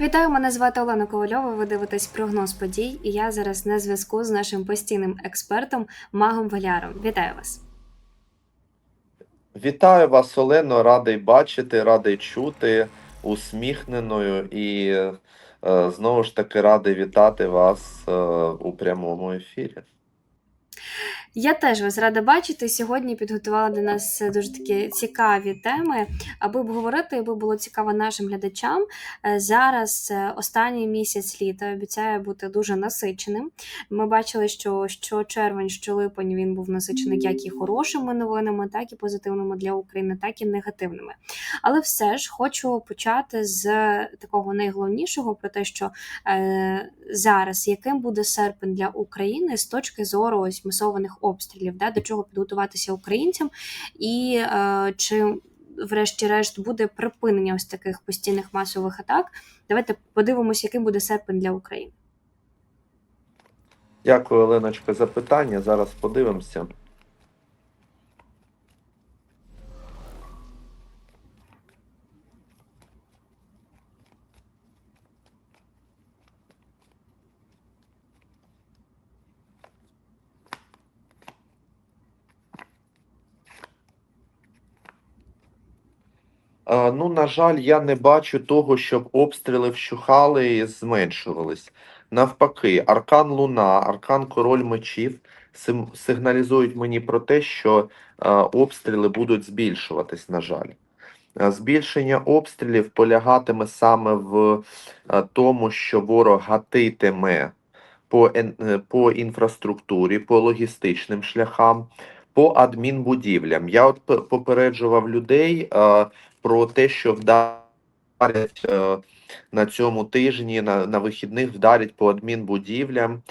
Вітаю, мене звати Олена Ковальова. Ви дивитесь прогноз подій, і я зараз на зв'язку з нашим постійним експертом Магом Валяром. Вітаю вас. Вітаю вас, Олено, радий бачити, радий чути, усміхненою і е, знову ж таки радий вітати вас е, у прямому ефірі. Я теж вас рада бачити. Сьогодні підготувала для нас дуже такі цікаві теми, аби обговорити, аби було цікаво нашим глядачам. Е, Зараз е, останній місяць літа обіцяє бути дуже насиченим. Ми бачили, що що червень, що липень він був насичений як і хорошими новинами, так і позитивними для України, так і негативними. Але все ж хочу почати з такого найголовнішого про те, що е, зараз яким буде серпень для України з точки зору ось масованих обстрілів, да, до чого підготуватися українцям, і е, чи, врешті-решт, буде припинення ось таких постійних масових атак. Давайте подивимося, яким буде серпень для України. Дякую, Оленочка, за питання. Зараз подивимося. Ну, на жаль, я не бачу того, щоб обстріли вщухали і зменшувались. Навпаки, аркан Луна, аркан Король мечів сигналізують мені про те, що обстріли будуть збільшуватись, на жаль. Збільшення обстрілів полягатиме саме в тому, що ворог гатитиме по, е, по інфраструктурі, по логістичним шляхам, по адмінбудівлям. Я от попереджував людей про те, що вдарять е, на цьому тижні, на, на вихідних вдарять по адмінбудівлям.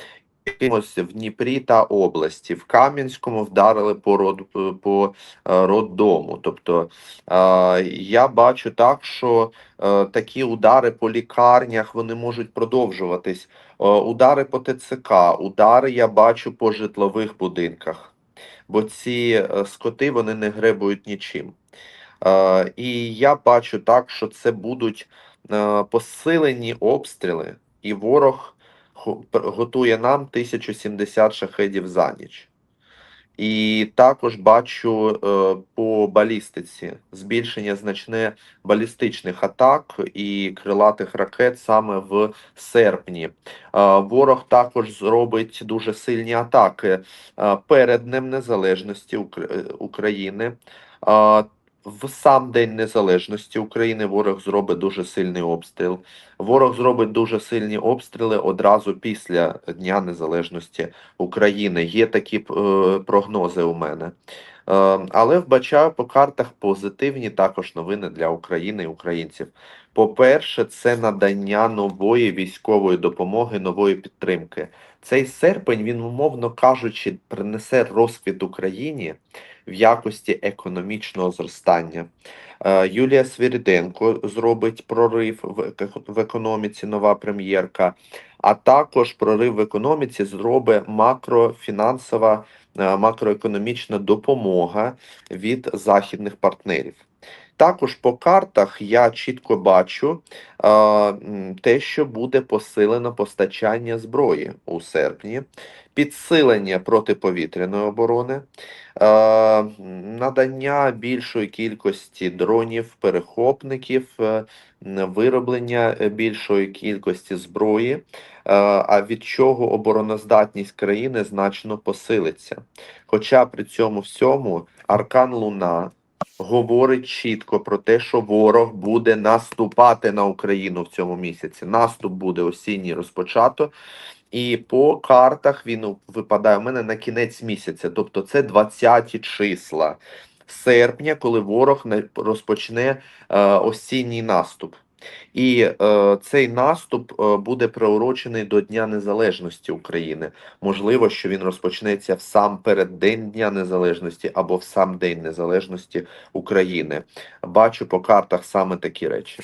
Якимось в Дніпрі та області. В Кам'янському вдарили по род е, по е, роддому. Тобто я бачу так, що такі удари по лікарнях вони можуть продовжуватись. Удари по ТЦК, удари я бачу по житлових будинках, бо ці скоти вони не гребують нічим. Е, і я бачу так, що це будуть е, посилені обстріли, і ворог готує нам 1070 шахедів за ніч. І також бачу е, по балістиці збільшення значне балістичних атак і крилатих ракет саме в серпні. Ворог також зробить дуже сильні атаки перед Днем Незалежності Укр- України. В сам День Незалежності України ворог зробить дуже сильний обстріл. Ворог зробить дуже сильні обстріли одразу після Дня Незалежності України. Є такі е, прогнози у мене. Е, але вбачаю по картах позитивні також новини для України і українців. По-перше, це надання нової військової допомоги, нової підтримки. Цей серпень, він, умовно кажучи, принесе розквіт Україні в якості економічного зростання. Е, Юлія Свіріденко зробить прорив в, економіці, нова прем'єрка, а також прорив в економіці зробить макрофінансова, е, макроекономічна допомога від західних партнерів. Також по картах я чітко бачу е, те, що буде посилено постачання зброї у серпні, підсилення протиповітряної оборони, е, надання більшої кількості дронів, перехопників, е, вироблення більшої кількості зброї, а від чого обороноздатність країни значно посилиться. Хоча при цьому всьому аркан Луна говорить чітко про те, що ворог буде наступати на Україну в цьому місяці. Наступ буде осінній розпочато. І по картах він випадає у мене на кінець місяця, тобто це 20 числа серпня, коли ворог не- розпочне е, осінній наступ. І е, цей наступ е, буде приурочений до Дня Незалежності України. Можливо, що він розпочнеться в сам переддень Дня Незалежності або в сам День Незалежності України. Бачу по картах саме такі речі.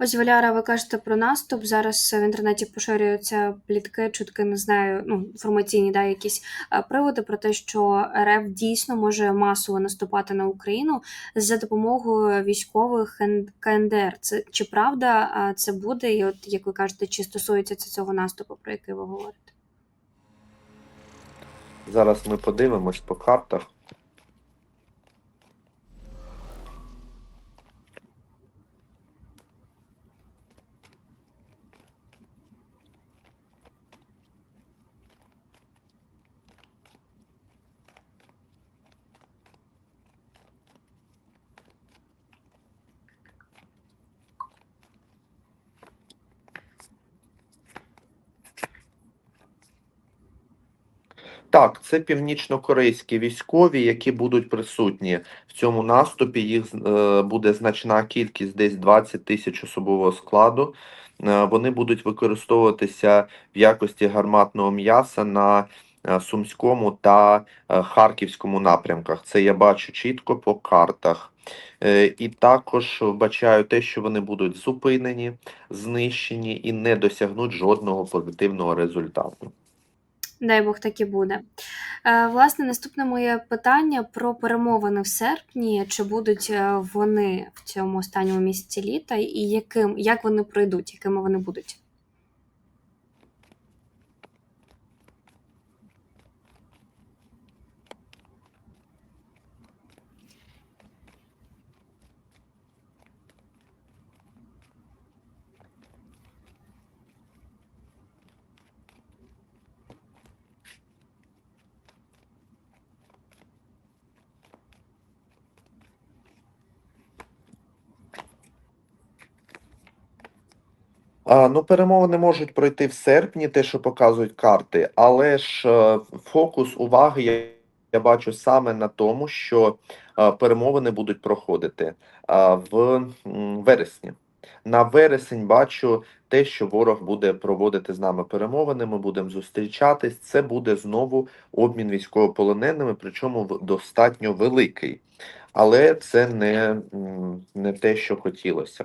Ось Валяра, ви кажете про наступ. Зараз в інтернеті поширюються плітки, чутки, не знаю, ну інформаційні да, якісь е, приводи про те, що РФ дійсно може масово наступати на Україну за допомогою військових КНДР. Це чи правда е, це буде? І от як ви кажете, чи стосується це цього наступу, про який ви говорите? Зараз ми подивимось по картах. Так, це північнокорейські військові, які будуть присутні в цьому наступі. Їх е, буде значна кількість, десь 20 тисяч особового складу. Е, вони будуть використовуватися в якості гарматного м'яса на е, Сумському та Харківському напрямках. Це я бачу чітко по картах. І також вбачаю те, що вони будуть зупинені, знищені і не досягнуть жодного позитивного результату. Дай Бог так і буде. Е, власне, наступне моє питання про перемовини в серпні. Чи будуть е, вони в цьому останньому місяці літа, і яким як вони пройдуть, якими вони будуть? Ну, перемовини можуть пройти в серпні, те, що показують карти, але ж е, фокус уваги я, я бачу саме на тому, що е, перемовини будуть проходити е, в вересні. На вересень бачу те, що ворог буде проводити з нами перемовини. Ми будемо зустрічатись. Це буде знову обмін військовополоненими, причому достатньо великий. Але це не, не те, що хотілося.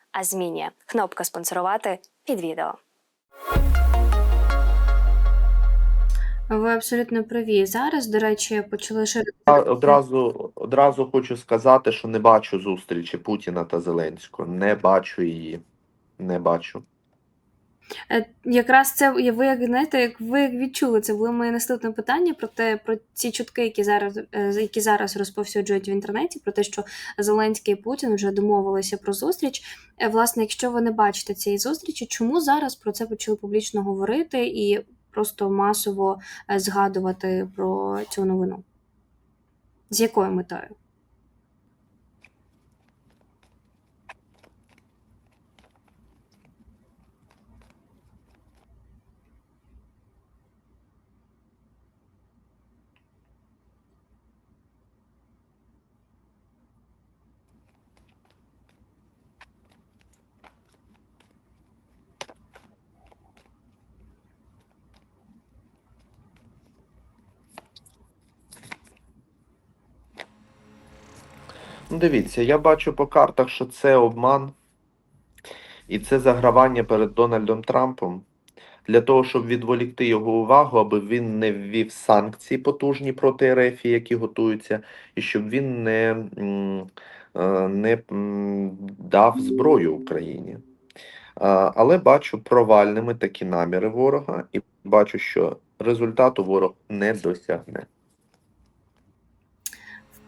а змінює. Кнопка спонсорувати під відео. Ви абсолютно праві. Зараз, до речі, почали ширити. Одразу, одразу хочу сказати, що не бачу зустрічі Путіна та Зеленського. Не бачу її. Не бачу. Е, Якраз це ви як знаєте, як ви відчули, це було моє наступне питання про те, про ці чутки, які зараз е, які зараз розповсюджують в інтернеті, про те, що Зеленський і Путін вже домовилися про зустріч. Е, Власне, якщо ви не бачите цієї зустрічі, чому зараз про це почали публічно говорити і просто масово згадувати про цю новину? З якою метою? Дивіться, я бачу по картах, що це обман і це загравання перед Дональдом Трампом для того, щоб відволікти його увагу, аби він не ввів санкції потужні проти РФ, які готуються, і щоб він не, е, не дав зброю Україні. Але бачу провальними такі наміри ворога, і бачу, що результату ворог не досягне.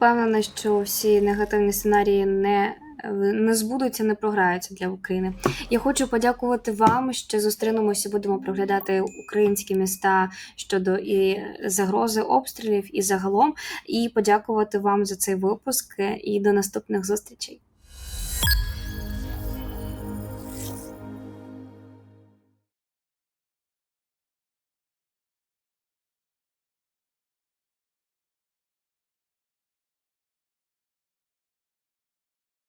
Впевнена, що всі негативні сценарії не, не збудуться, не програються для України. Я хочу подякувати вам, що зустрінемося, будемо проглядати українські міста щодо і загрози обстрілів, і загалом, і подякувати вам за цей випуск. І до наступних зустрічей.